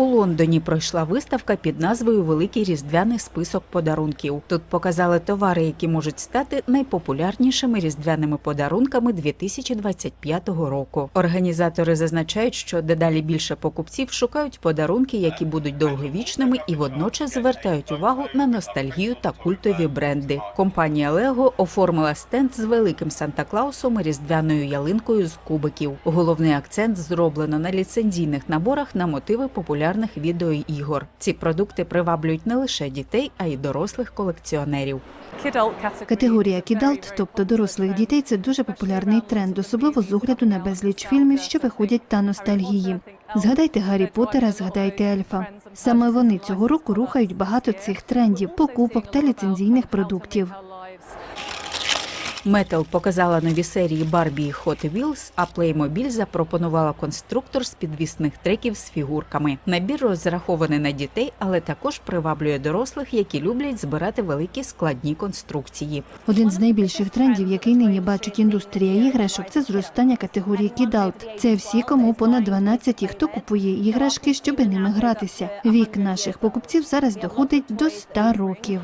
У Лондоні пройшла виставка під назвою Великий різдвяний список подарунків. Тут показали товари, які можуть стати найпопулярнішими різдвяними подарунками 2025 року. Організатори зазначають, що дедалі більше покупців шукають подарунки, які будуть довговічними, і водночас звертають увагу на ностальгію та культові бренди. Компанія Лего оформила стенд з великим Санта Клаусом і різдвяною ялинкою з кубиків. Головний акцент зроблено на ліцензійних наборах на мотиви популярних відеоігор. Ці продукти приваблюють не лише дітей, а й дорослих колекціонерів. Категорія кідалт, тобто дорослих дітей, це дуже популярний тренд, особливо з огляду на безліч фільмів, що виходять та ностальгії. Згадайте Гаррі Поттера, згадайте Ельфа. Саме вони цього року рухають багато цих трендів, покупок та ліцензійних продуктів. Метал показала нові серії Барбі і Hot Wheels, а Playmobil запропонувала конструктор з підвісних треків з фігурками. Набір розрахований на дітей, але також приваблює дорослих, які люблять збирати великі складні конструкції. Один з найбільших трендів, який нині бачить індустрія іграшок, це зростання категорії кідалт. Це всі, кому понад 12 і хто купує іграшки, щоб ними гратися. Вік наших покупців зараз доходить до 100 років.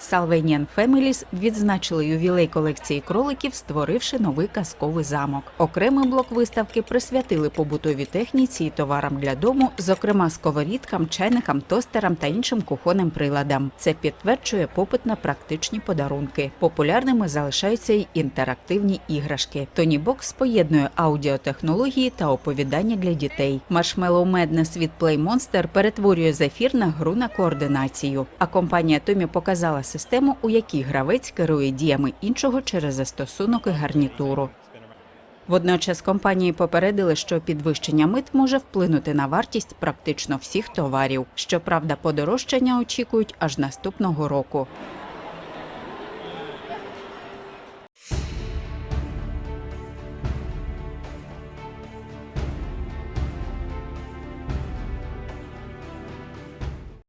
Salvanian Families відзначили ювілей колекції кроликів, створивши новий казковий замок. Окремий блок виставки присвятили побутовій техніці і товарам для дому, зокрема сковорідкам, чайникам, тостерам та іншим кухонним приладам. Це підтверджує попит на практичні подарунки. Популярними залишаються й інтерактивні іграшки. Тоні Бокс поєднує аудіотехнології та оповідання для дітей. Marshmallow Madness від Play Monster перетворює зефір на гру на координацію. А компанія Томі показала систему, у якій гравець керує діями іншого через застосунок і гарнітуру. Водночас компанії попередили, що підвищення мит може вплинути на вартість практично всіх товарів. Щоправда, подорожчання очікують аж наступного року.